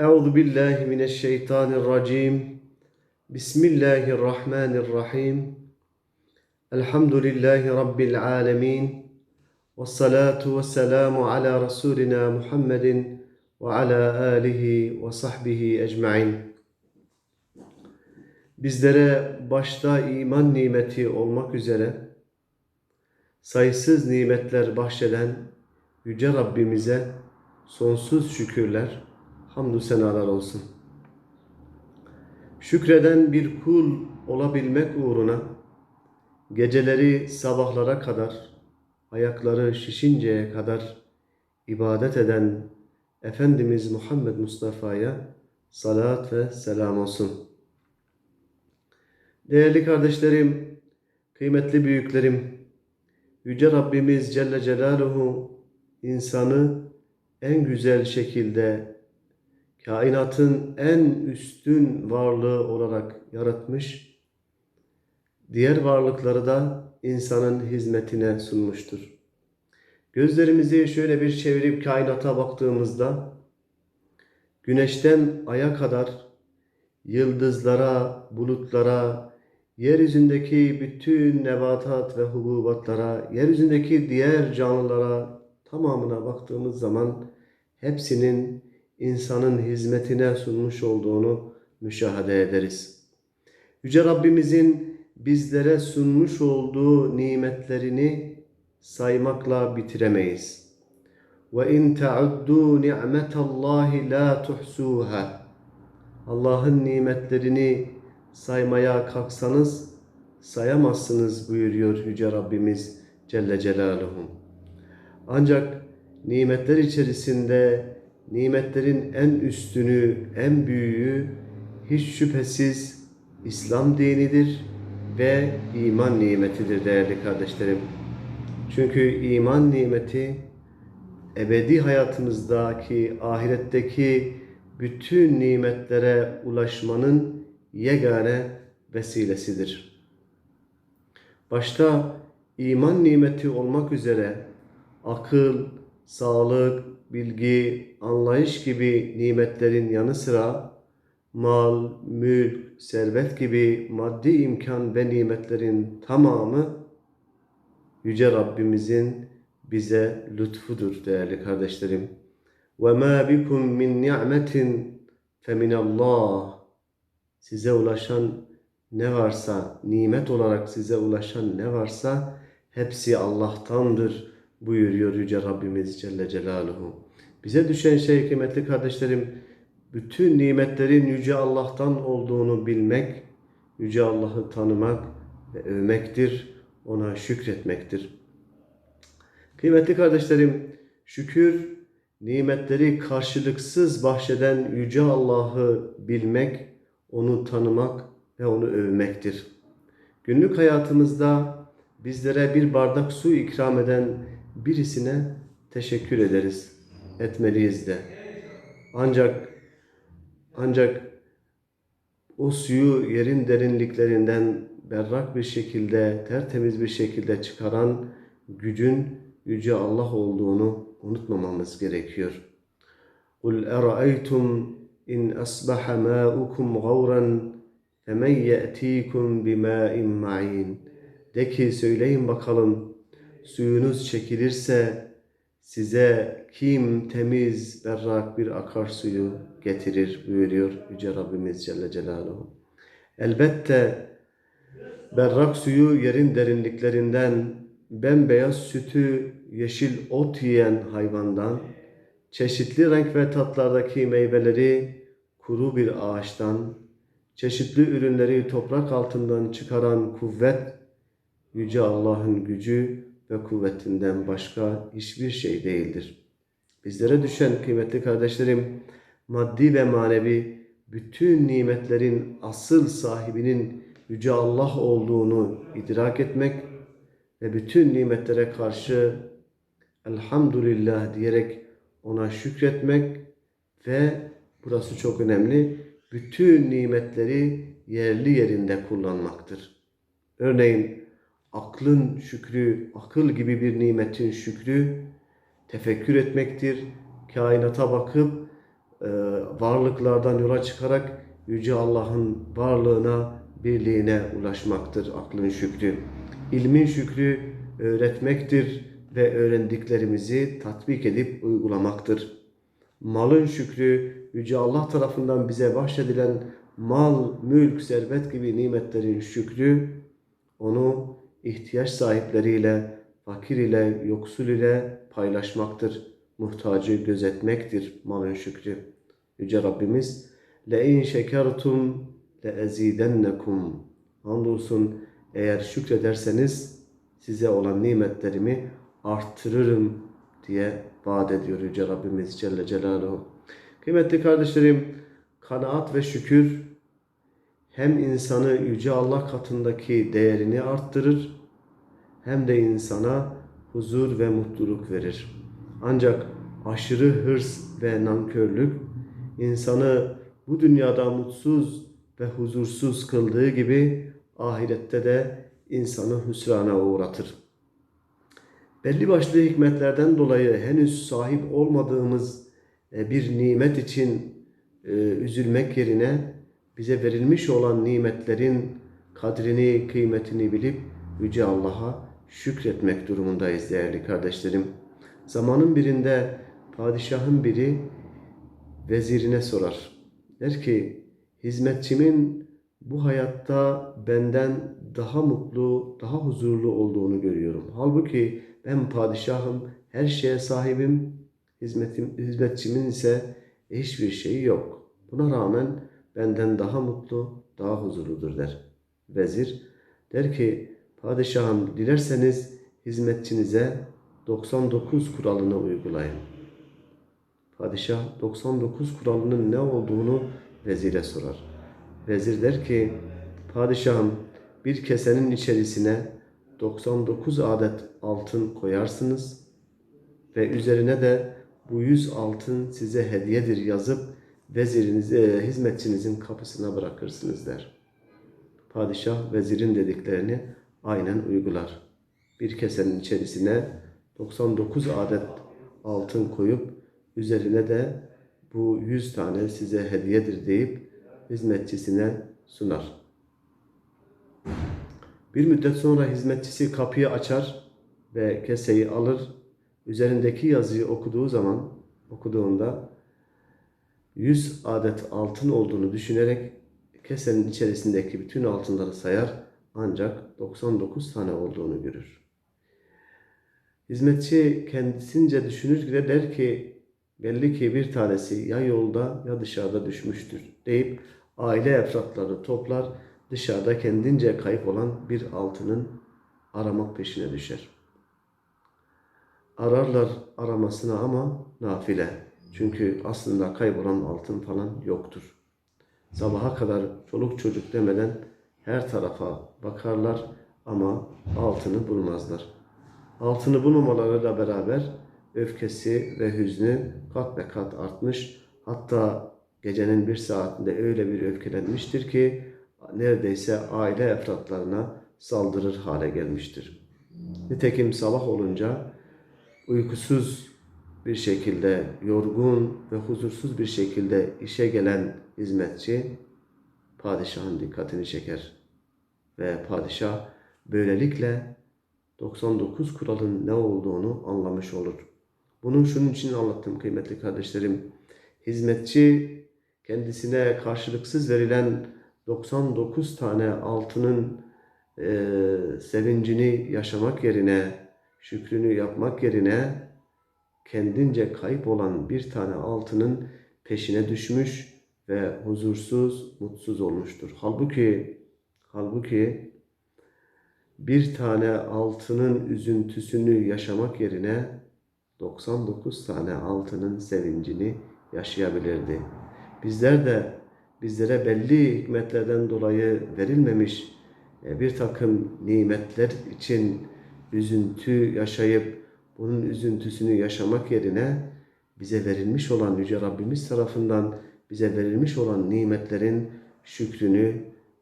Euzu billahi mineşşeytanirracim. Bismillahirrahmanirrahim. Elhamdülillahi rabbil alamin. Ves salatu vesselamu ala rasulina Muhammedin ve ala alihi ve sahbihi ecmaîn. Bizlere başta iman nimeti olmak üzere sayısız nimetler bahşeden Yüce Rabbimize sonsuz şükürler, hamdü senalar olsun. Şükreden bir kul olabilmek uğruna geceleri sabahlara kadar, ayakları şişinceye kadar ibadet eden Efendimiz Muhammed Mustafa'ya salat ve selam olsun. Değerli kardeşlerim, kıymetli büyüklerim, Yüce Rabbimiz Celle Celaluhu insanı en güzel şekilde kainatın en üstün varlığı olarak yaratmış, diğer varlıkları da insanın hizmetine sunmuştur. Gözlerimizi şöyle bir çevirip kainata baktığımızda güneşten aya kadar yıldızlara, bulutlara, yeryüzündeki bütün nebatat ve hububatlara, yeryüzündeki diğer canlılara tamamına baktığımız zaman hepsinin insanın hizmetine sunmuş olduğunu müşahede ederiz. Yüce Rabbimizin bizlere sunmuş olduğu nimetlerini saymakla bitiremeyiz. Ve in ta'uddu ni'metallahi la tuhsuha. Allah'ın nimetlerini saymaya kalksanız sayamazsınız buyuruyor Yüce Rabbimiz Celle Celaluhu. Ancak nimetler içerisinde nimetlerin en üstünü, en büyüğü hiç şüphesiz İslam dinidir ve iman nimetidir değerli kardeşlerim. Çünkü iman nimeti ebedi hayatımızdaki, ahiretteki bütün nimetlere ulaşmanın yegane vesilesidir. Başta iman nimeti olmak üzere akıl, sağlık, bilgi, anlayış gibi nimetlerin yanı sıra mal, mülk, servet gibi maddi imkan ve nimetlerin tamamı Yüce Rabbimizin bize lütfudur değerli kardeşlerim. وَمَا بِكُمْ مِنْ نِعْمَةٍ فَمِنَ اللّٰهِ Size ulaşan ne varsa, nimet olarak size ulaşan ne varsa hepsi Allah'tandır Buyuruyor Yüce Rabbimiz Celle Celaluhu. Bize düşen şey kıymetli kardeşlerim, bütün nimetlerin Yüce Allah'tan olduğunu bilmek, Yüce Allah'ı tanımak ve övmektir, ona şükretmektir. Kıymetli kardeşlerim, şükür, nimetleri karşılıksız bahşeden Yüce Allah'ı bilmek, onu tanımak ve onu övmektir. Günlük hayatımızda bizlere bir bardak su ikram eden birisine teşekkür ederiz. Etmeliyiz de. Ancak ancak o suyu yerin derinliklerinden berrak bir şekilde, tertemiz bir şekilde çıkaran gücün yüce Allah olduğunu unutmamamız gerekiyor. قُلْ اَرَأَيْتُمْ اِنْ أَصْبَحَ مَاؤُكُمْ غَوْرًا فَمَنْ يَأْتِيكُمْ بِمَاءٍ مَعِينٍ De ki söyleyin bakalım suyunuz çekilirse size kim temiz, berrak bir akarsuyu getirir buyuruyor Yüce Rabbimiz Celle Celaluhu. Elbette berrak suyu yerin derinliklerinden, bembeyaz sütü yeşil ot yiyen hayvandan, çeşitli renk ve tatlardaki meyveleri kuru bir ağaçtan, çeşitli ürünleri toprak altından çıkaran kuvvet, Yüce Allah'ın gücü ve kuvvetinden başka hiçbir şey değildir. Bizlere düşen kıymetli kardeşlerim, maddi ve manevi bütün nimetlerin asıl sahibinin Yüce Allah olduğunu idrak etmek ve bütün nimetlere karşı elhamdülillah diyerek ona şükretmek ve burası çok önemli, bütün nimetleri yerli yerinde kullanmaktır. Örneğin aklın şükrü, akıl gibi bir nimetin şükrü tefekkür etmektir. Kainata bakıp e, varlıklardan yola çıkarak Yüce Allah'ın varlığına, birliğine ulaşmaktır aklın şükrü. İlmin şükrü öğretmektir ve öğrendiklerimizi tatbik edip uygulamaktır. Malın şükrü Yüce Allah tarafından bize bahşedilen mal, mülk, servet gibi nimetlerin şükrü onu ihtiyaç sahipleriyle, fakir ile, yoksul ile paylaşmaktır. Muhtacı gözetmektir malın şükrü. Yüce Rabbimiz لَاِنْ شَكَرْتُمْ لَاَزِيدَنَّكُمْ Andolsun eğer şükrederseniz size olan nimetlerimi arttırırım diye vaat ediyor Yüce Rabbimiz Celle Celaluhu. Kıymetli kardeşlerim, kanaat ve şükür hem insanı Yüce Allah katındaki değerini arttırır hem de insana huzur ve mutluluk verir. Ancak aşırı hırs ve nankörlük insanı bu dünyada mutsuz ve huzursuz kıldığı gibi ahirette de insanı hüsrana uğratır. Belli başlı hikmetlerden dolayı henüz sahip olmadığımız e, bir nimet için e, üzülmek yerine bize verilmiş olan nimetlerin kadrini, kıymetini bilip Yüce Allah'a şükretmek durumundayız değerli kardeşlerim. Zamanın birinde padişahın biri vezirine sorar. Der ki hizmetçimin bu hayatta benden daha mutlu, daha huzurlu olduğunu görüyorum. Halbuki ben padişahım, her şeye sahibim, hizmetim, hizmetçimin ise hiçbir şeyi yok. Buna rağmen benden daha mutlu, daha huzurludur der. Vezir der ki padişahım dilerseniz hizmetçinize 99 kuralını uygulayın. Padişah 99 kuralının ne olduğunu vezire sorar. Vezir der ki padişahım bir kesenin içerisine 99 adet altın koyarsınız ve üzerine de bu 100 altın size hediyedir yazıp vezirinize, hizmetçinizin kapısına bırakırsınız der. Padişah vezirin dediklerini aynen uygular. Bir kesenin içerisine 99 adet altın koyup üzerine de bu 100 tane size hediyedir deyip hizmetçisine sunar. Bir müddet sonra hizmetçisi kapıyı açar ve keseyi alır. Üzerindeki yazıyı okuduğu zaman, okuduğunda 100 adet altın olduğunu düşünerek kesenin içerisindeki bütün altınları sayar ancak 99 tane olduğunu görür. Hizmetçi kendisince düşünür ve der ki belli ki bir tanesi ya yolda ya dışarıda düşmüştür deyip aile efratları toplar dışarıda kendince kayıp olan bir altının aramak peşine düşer. Ararlar aramasına ama nafile. Çünkü aslında kaybolan altın falan yoktur. Sabaha kadar çoluk çocuk demeden her tarafa bakarlar ama altını bulmazlar. Altını bulmamalarıyla beraber öfkesi ve hüznü kat be kat artmış. Hatta gecenin bir saatinde öyle bir öfkelenmiştir ki neredeyse aile efratlarına saldırır hale gelmiştir. Nitekim sabah olunca uykusuz bir şekilde, yorgun ve huzursuz bir şekilde işe gelen hizmetçi padişahın dikkatini çeker. Ve padişah böylelikle 99 kuralın ne olduğunu anlamış olur. Bunu şunun için anlattım kıymetli kardeşlerim. Hizmetçi kendisine karşılıksız verilen 99 tane altının e, sevincini yaşamak yerine, şükrünü yapmak yerine kendince kayıp olan bir tane altının peşine düşmüş ve huzursuz, mutsuz olmuştur. Halbuki halbuki bir tane altının üzüntüsünü yaşamak yerine 99 tane altının sevincini yaşayabilirdi. Bizler de bizlere belli hikmetlerden dolayı verilmemiş e, bir takım nimetler için üzüntü yaşayıp bunun üzüntüsünü yaşamak yerine bize verilmiş olan Yüce Rabbimiz tarafından bize verilmiş olan nimetlerin şükrünü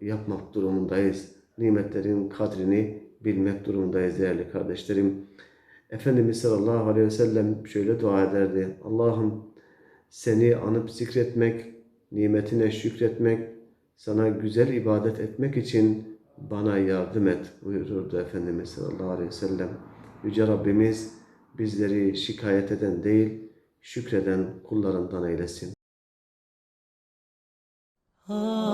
yapmak durumundayız. Nimetlerin kadrini bilmek durumundayız değerli kardeşlerim. Efendimiz sallallahu aleyhi ve sellem şöyle dua ederdi. Allah'ım seni anıp zikretmek, nimetine şükretmek, sana güzel ibadet etmek için bana yardım et buyururdu Efendimiz sallallahu aleyhi ve sellem. Yüce Rabbimiz bizleri şikayet eden değil, şükreden kullarından eylesin. Ah